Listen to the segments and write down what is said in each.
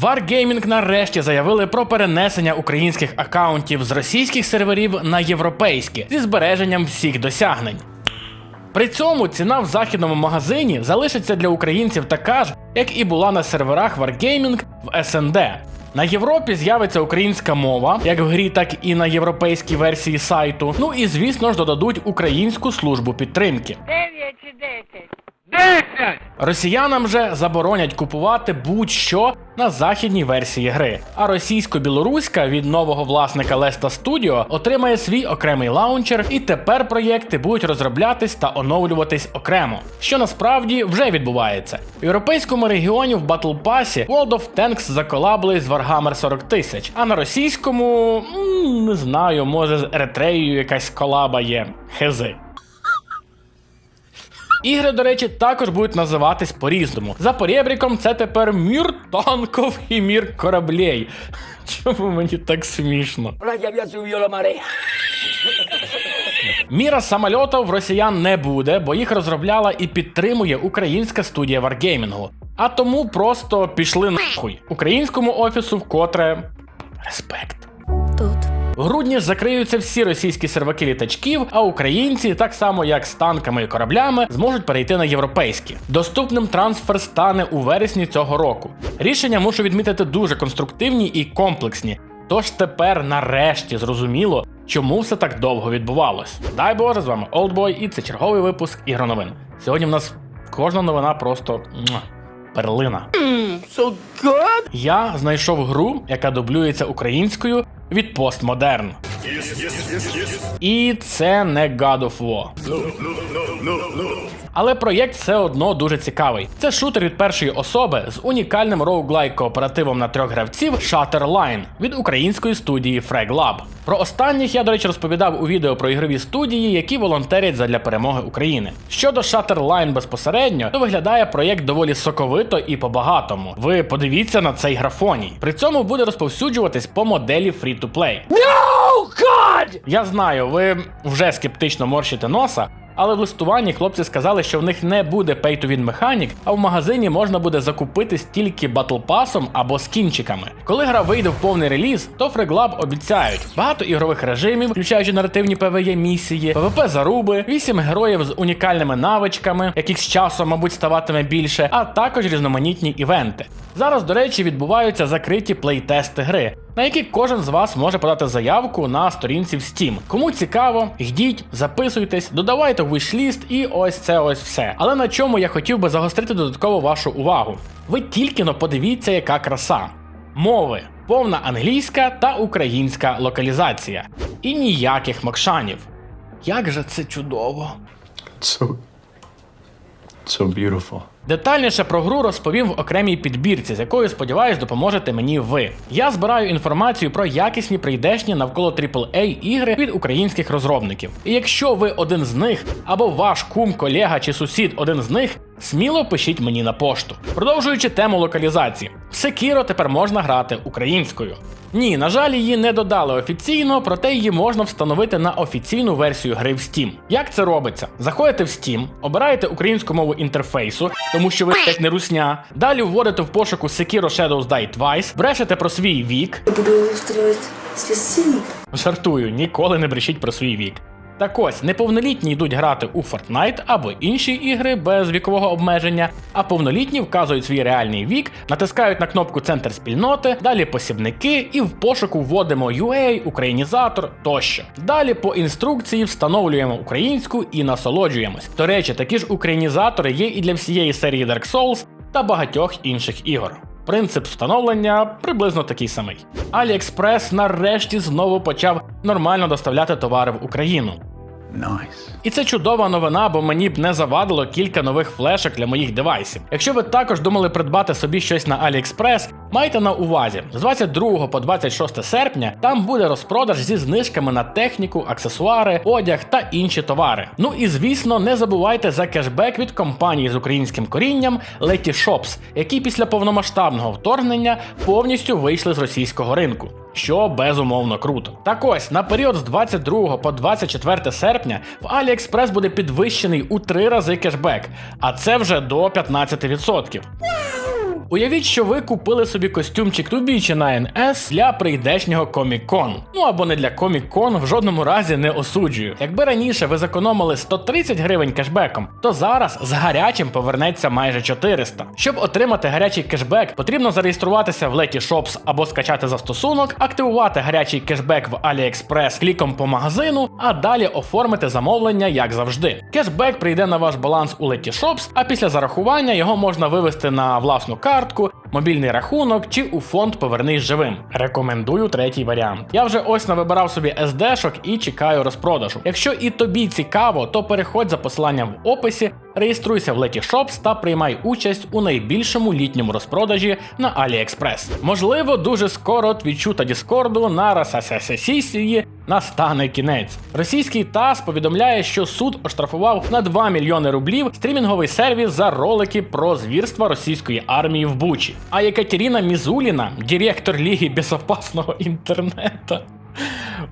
Wargaming нарешті заявили про перенесення українських акаунтів з російських серверів на європейські зі збереженням всіх досягнень. При цьому ціна в західному магазині залишиться для українців така ж, як і була на серверах Wargaming в СНД. На Європі з'явиться українська мова, як в грі, так і на європейській версії сайту. Ну і звісно ж додадуть українську службу підтримки. Дев'ять чи десять? Росіянам же заборонять купувати будь-що на західній версії гри. А російсько-білоруська від нового власника Леста Studio отримає свій окремий лаунчер, і тепер проєкти будуть розроблятись та оновлюватись окремо, що насправді вже відбувається. В європейському регіоні в Battle Pass World of Tanks заколабли з Warhammer 40 тисяч, а на російському не знаю, може з Еретреєю якась колаба є. Хези. Ігри, до речі, також будуть називатись по-різному. За порєбріком це тепер мір танків і мір кораблей. Чому мені так смішно? Міра самольотів в росіян не буде, бо їх розробляла і підтримує українська студія Wargaming. А тому просто пішли нахуй. Українському офісу вкотре респект. Тут. Грудні закриються всі російські серваки літачків, а українці, так само як з танками і кораблями, зможуть перейти на європейські. Доступним трансфер стане у вересні цього року. Рішення мушу відмітити дуже конструктивні і комплексні. Тож тепер нарешті зрозуміло, чому все так довго відбувалось. Дай Боже, з вами Олдбой, і це черговий випуск ігроновин. Сьогодні в нас кожна новина просто перлина. So good. Я знайшов гру, яка дублюється українською від Postmodern. І це не God of War. Але проєкт все одно дуже цікавий. Це шутер від першої особи з унікальним роуглайк кооперативом на трьох гравців Shutterline від української студії Frag Lab. Про останніх я, до речі, розповідав у відео про ігрові студії, які волонтерять задля перемоги України. Щодо Shutterline безпосередньо, то виглядає проєкт доволі соковито і по-багатому. Ви подивіться на цей графоній. При цьому буде розповсюджуватись по моделі free-to-play. Oh God! Я знаю, ви вже скептично морщите носа. Але в листуванні хлопці сказали, що в них не буде pay-to-win механік, а в магазині можна буде закупитись тільки батлпасом або скінчиками. Коли гра вийде в повний реліз, то FragLab обіцяють багато ігрових режимів, включаючи наративні PvE місії, PvP заруби, 8 героїв з унікальними навичками, яких з часом, мабуть, ставатиме більше, а також різноманітні івенти. Зараз, до речі, відбуваються закриті плейтести гри, на які кожен з вас може подати заявку на сторінці в Steam. Кому цікаво, йдіть, записуйтесь, додавайте в wishlist і ось це ось все. Але на чому я хотів би загострити додатково вашу увагу. Ви тільки но подивіться, яка краса. Мови, повна англійська та українська локалізація. І ніяких мокшанів. Як же це чудово! so so beautiful Детальніше про гру розповім в окремій підбірці, з якою сподіваюсь допоможете мені ви. Я збираю інформацію про якісні прийдешні навколо AAA ігри від українських розробників. І якщо ви один з них, або ваш кум, колега чи сусід один з них, сміло пишіть мені на пошту. Продовжуючи тему локалізації, в Sekiro тепер можна грати українською. Ні, на жаль, її не додали офіційно, проте її можна встановити на офіційну версію гри в Steam. Як це робиться? Заходите в Steam, обираєте українську мову інтерфейсу, тому що ви як не русня. Далі вводите в пошуку Sekiro Shadows Die Twice, брешете про свій вік. Буду устроить священник. Жартую, ніколи не брешіть про свій вік. Так ось, неповнолітні йдуть грати у Fortnite або інші ігри без вікового обмеження, а повнолітні вказують свій реальний вік, натискають на кнопку Центр спільноти, далі посібники і в пошуку вводимо UA, українізатор тощо. Далі по інструкції встановлюємо українську і насолоджуємось. До речі, такі ж українізатори є і для всієї серії Dark Souls та багатьох інших ігор. Принцип встановлення приблизно такий самий. AliExpress нарешті знову почав нормально доставляти товари в Україну. Nice І це чудова новина, бо мені б не завадило кілька нових флешок для моїх девайсів. Якщо ви також думали придбати собі щось на AliExpress, майте на увазі, з 22 по 26 серпня там буде розпродаж зі знижками на техніку, аксесуари, одяг та інші товари. Ну і звісно, не забувайте за кешбек від компанії з українським корінням Letyshops, які після повномасштабного вторгнення повністю вийшли з російського ринку. Що безумовно круто. Так ось на період з 22 по 24 серпня в AliExpress буде підвищений у три рази кешбек, а це вже до 15%. Уявіть, що ви купили собі костюмчик Тубі чи на NS для прийдешнього Comic-Con. Ну або не для Comic-Con, в жодному разі не осуджую. Якби раніше ви зекономили 130 гривень кешбеком, то зараз з гарячим повернеться майже 400. Щоб отримати гарячий кешбек, потрібно зареєструватися в Letyshops або скачати застосунок, активувати гарячий кешбек в AliExpress кліком по магазину, а далі оформити замовлення як завжди. Кешбек прийде на ваш баланс у Letyshops, а після зарахування його можна вивести на власну картку, мобільний рахунок чи у фонд Повернись живим. Рекомендую третій варіант. Я вже ось навибирав собі SD-шок і чекаю розпродажу. Якщо і тобі цікаво, то переходь за посиланням в описі, реєструйся в Letyshops та приймай участь у найбільшому літньому розпродажі на AliExpress. Можливо, дуже скоро твічу та Діскорду на Расасасасісії настане кінець. Російський ТАСС повідомляє, що суд оштрафував на 2 мільйони рублів стрімінговий сервіс за ролики про звірства російської армії в Бучі. А Екатерина Мізуліна, директор Ліги безопасного інтернету.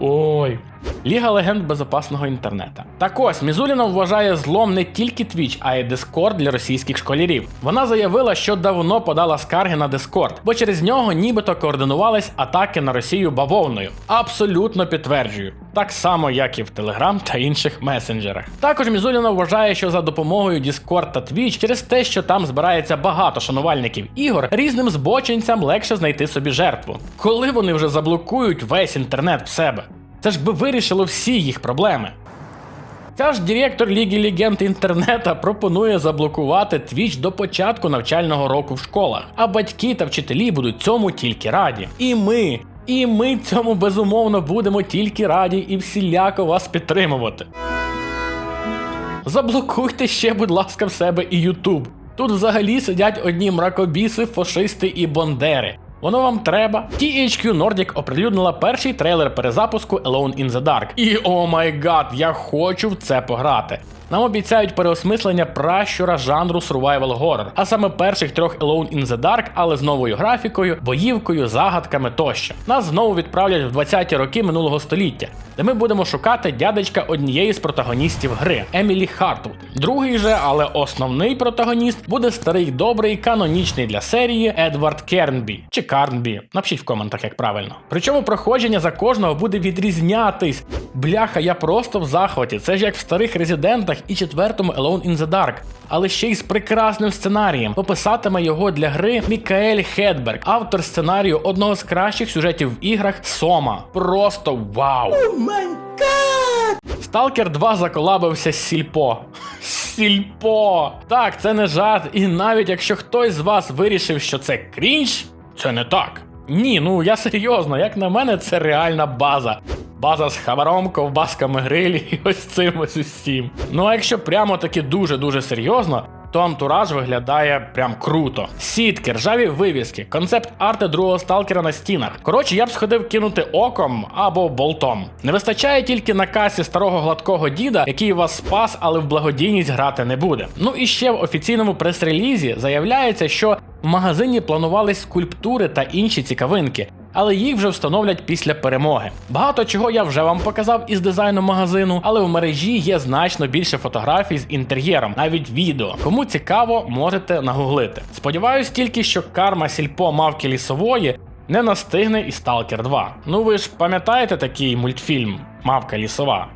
Ой. Ліга легенд безопасного інтернету. Так ось Мізуліна вважає злом не тільки Twitch, а й Discord для російських школярів. Вона заявила, що давно подала скарги на Discord, бо через нього нібито координувались атаки на Росію бавовною. Абсолютно підтверджую. Так само, як і в Telegram та інших месенджерах. Також Мізуліна вважає, що за допомогою Discord та Twitch, через те, що там збирається багато шанувальників ігор, різним збочинцям легше знайти собі жертву. Коли вони вже заблокують весь інтернет в себе? Це ж би вирішило всі їх проблеми. Ця ж директор Ліги Легенд інтернета пропонує заблокувати Twitch до початку навчального року в школах, а батьки та вчителі будуть цьому тільки раді. І ми, і ми цьому безумовно будемо тільки раді і всіляко вас підтримувати. Заблокуйте ще, будь ласка, в себе і YouTube. Тут взагалі сидять одні мракобіси, фашисти і бондери. Воно вам треба. THQ Nordic оприлюднила перший трейлер перезапуску Alone in the Dark. І о май гад, я хочу в це пограти. Нам обіцяють переосмислення пращура жанру survival horror, а саме перших трьох Alone in the Dark, але з новою графікою, боївкою, загадками тощо. Нас знову відправлять в 20-ті роки минулого століття, де ми будемо шукати дядечка однієї з протагоністів гри Емілі Хартвуд. Другий же, але основний протагоніст буде старий добрий канонічний для серії Едвард Кернбі чи Карнбі. Напишіть в коментах, як правильно. Причому проходження за кожного буде відрізнятись. Бляха, я просто в захваті. Це ж як в старих резидентах і четвертому Alone in the Dark. Але ще й з прекрасним сценарієм. Пописатиме його для гри Мікаель Хедберг, автор сценарію одного з кращих сюжетів в іграх Сома. Просто вау! Сталкер 2 заколабився з Сільпо. Сільпо! Так, це не жарт, і навіть якщо хтось з вас вирішив, що це крінж, це не так. Ні, ну я серйозно, як на мене, це реальна база. База з хабаром, ковбасками грилі і ось цим ось усім. Ну а якщо прямо таки дуже-дуже серйозно, то антураж виглядає прям круто. Сітки, ржаві вивіски, концепт арти другого сталкера на стінах. Коротше, я б сходив кинути оком або болтом. Не вистачає тільки на касі старого гладкого діда, який вас спас, але в благодійність грати не буде. Ну і ще в офіційному прес-релізі заявляється, що в магазині планувались скульптури та інші цікавинки. Але їх вже встановлять після перемоги. Багато чого я вже вам показав із дизайну магазину, але в мережі є значно більше фотографій з інтер'єром, навіть відео. Кому цікаво, можете нагуглити. Сподіваюсь тільки, що карма сільпо мавки лісової не настигне і Stalker 2. Ну ви ж пам'ятаєте такий мультфільм Мавка лісова,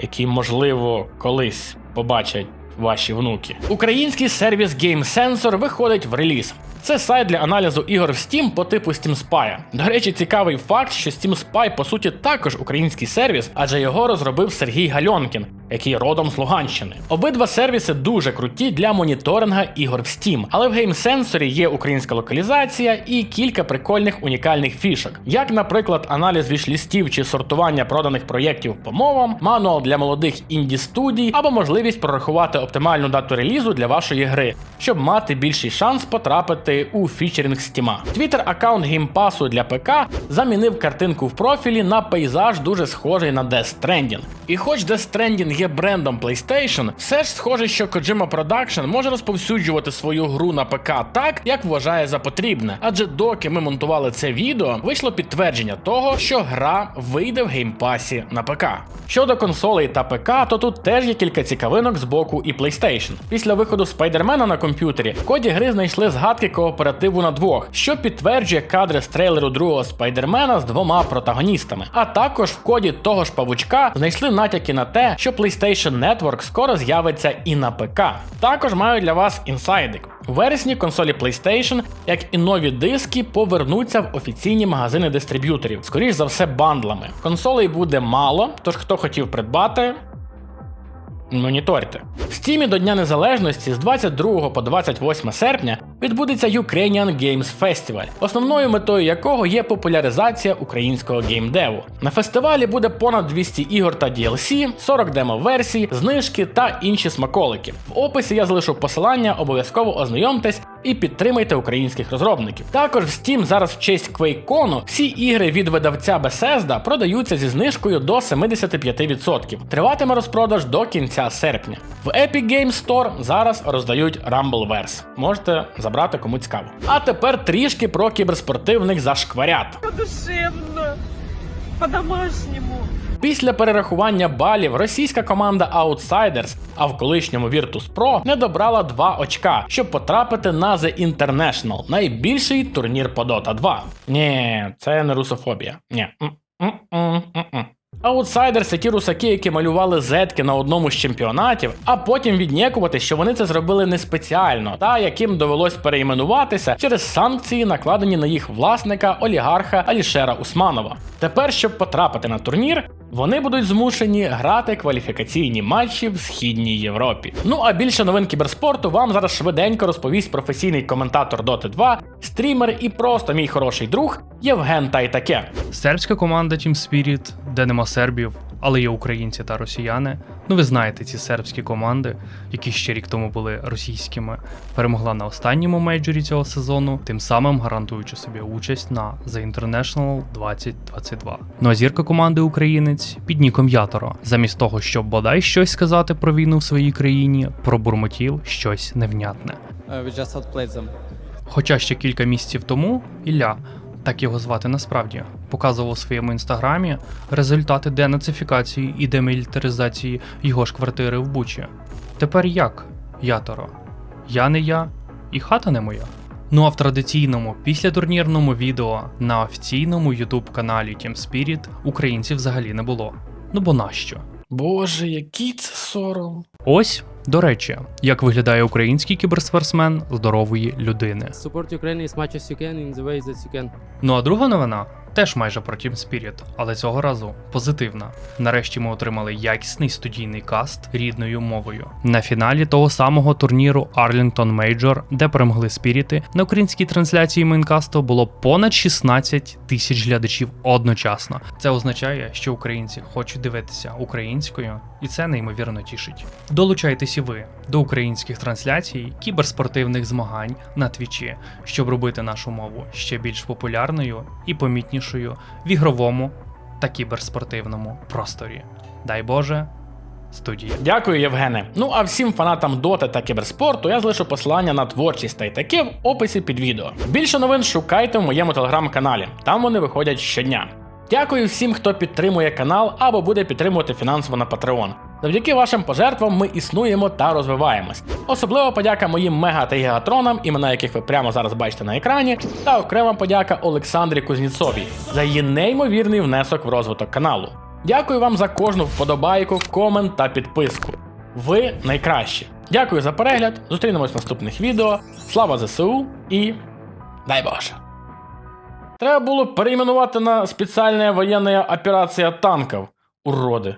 який, можливо, колись побачать ваші внуки. Український сервіс Game Sensor виходить в реліз. Це сайт для аналізу ігор в Steam по типу Steam Spy. До речі, цікавий факт, що Steam Spy по суті також український сервіс, адже його розробив Сергій Гальонкін, який родом з Луганщини. Обидва сервіси дуже круті для моніторинга ігор в Steam, але в Sensor є українська локалізація і кілька прикольних унікальних фішок, як, наприклад, аналіз вішлістів чи сортування проданих проєктів по мовам, мануал для молодих інді студій або можливість прорахувати оптимальну дату релізу для вашої гри, щоб мати більший шанс потрапити у фічерінг Steam. Твіттер аккаунт геймпасу для ПК замінив картинку в профілі на пейзаж, дуже схожий на Death Stranding. І хоч Death Stranding є брендом PlayStation, все ж схоже, що Kojima Production може розповсюджувати свою гру на ПК так, як вважає за потрібне. Адже доки ми монтували це відео, вийшло підтвердження того, що гра вийде в геймпасі на ПК. Щодо консолей та ПК, то тут теж є кілька цікавинок з боку і PlayStation. Після виходу Спайдермена на комп'ютері в коді гри знайшли згадки кооперативу на двох, що підтверджує кадри з трейлеру другого Спайдермена з двома протагоністами. А також в коді того ж павучка знайшли натяки на те, що PlayStation Network скоро з'явиться і на ПК. Також маю для вас інсайдик. У вересні консолі PlayStation, як і нові диски, повернуться в офіційні магазини дистриб'юторів, скоріш за все, бандлами. Консолей буде мало, тож хто хотів придбати, моніторте. В Стімі до Дня Незалежності з 22 по 28 серпня відбудеться Ukrainian Games Festival, основною метою якого є популяризація українського геймдеву. На фестивалі буде понад 200 ігор та DLC, 40 демо-версій, знижки та інші смаколики. В описі я залишу посилання, обов'язково ознайомтесь і підтримайте українських розробників. Також в Steam зараз в честь QuakeCon всі ігри від видавця Bethesda продаються зі знижкою до 75%. Триватиме розпродаж до кінця серпня. В Epic Games Store зараз роздають Rumbleverse. Можете забрати кому цікаво. А тепер трішки про кіберспортивних зашкварят. душевно, по-домашнему. Після перерахування балів російська команда Outsiders, а в колишньому Virtus Pro, не добрала 2 очка, щоб потрапити на The International, найбільший турнір по Dota 2. Ні, це не русофобія. Ні. М-м-м-м-м. Аутсайдер це ті русаки, які малювали зетки на одному з чемпіонатів, а потім віднікувати, що вони це зробили не спеціально, та яким довелось перейменуватися через санкції, накладені на їх власника олігарха Алішера Усманова. Тепер, щоб потрапити на турнір, вони будуть змушені грати кваліфікаційні матчі в східній Європі. Ну а більше новин кіберспорту вам зараз швиденько розповість професійний коментатор Dota 2, стрімер і просто мій хороший друг Євген Тайтаке. Сербська команда Team Spirit, де нема сербів, але є українці та росіяни. Ну ви знаєте ці сербські команди, які ще рік тому були російськими, перемогла на останньому мейджорі цього сезону, тим самим гарантуючи собі участь на The International 2022. Ну а зірка команди українець під ніком Яторо, замість того, щоб бодай щось сказати про війну в своїй країні, пробурмотів щось невнятне. Uh, we just outplayed them. Хоча ще кілька місяців тому Ілля, так його звати насправді, показував у своєму інстаграмі результати денацифікації і демілітаризації його ж квартири в Бучі. Тепер як, Яторо? Я не я, і хата не моя. Ну а в традиційному післятурнірному відео на офіційному YouTube каналі Team Spirit українців взагалі не було. Ну бо нащо? Боже, який це сором. Ось, до речі, як виглядає український кіберспортсмен здорової людини. Support Ukraine as much as you can in the way that you can. Ну а друга новина теж майже про Team Spirit, але цього разу позитивна. Нарешті ми отримали якісний студійний каст рідною мовою. На фіналі того самого турніру Arlington Major, де перемогли спіріти, на українській трансляції мейнкасту було понад 16 тисяч глядачів одночасно. Це означає, що українці хочуть дивитися українською, і це неймовірно тішить. Долучайтесь і ви до українських трансляцій, кіберспортивних змагань на твічі, щоб робити нашу мову ще більш популярною і помітнішою в ігровому та кіберспортивному просторі. Дай Боже, студія. Дякую, Євгене. Ну а всім фанатам Доти та кіберспорту я залишу посилання на творчість та й таке в описі під відео. Більше новин шукайте в моєму телеграм-каналі, там вони виходять щодня. Дякую всім, хто підтримує канал або буде підтримувати фінансово на Patreon. Завдяки вашим пожертвам ми існуємо та розвиваємось. Особливо подяка моїм мега та гігатронам, імена яких ви прямо зараз бачите на екрані, та окрема подяка Олександрі Кузніцовій за її неймовірний внесок в розвиток каналу. Дякую вам за кожну вподобайку, комент та підписку. Ви найкращі. Дякую за перегляд. Зустрінемось в наступних відео. Слава ЗСУ і дай Боже! Треба було перейменувати на спеціальна воєнна операція танків, уроди.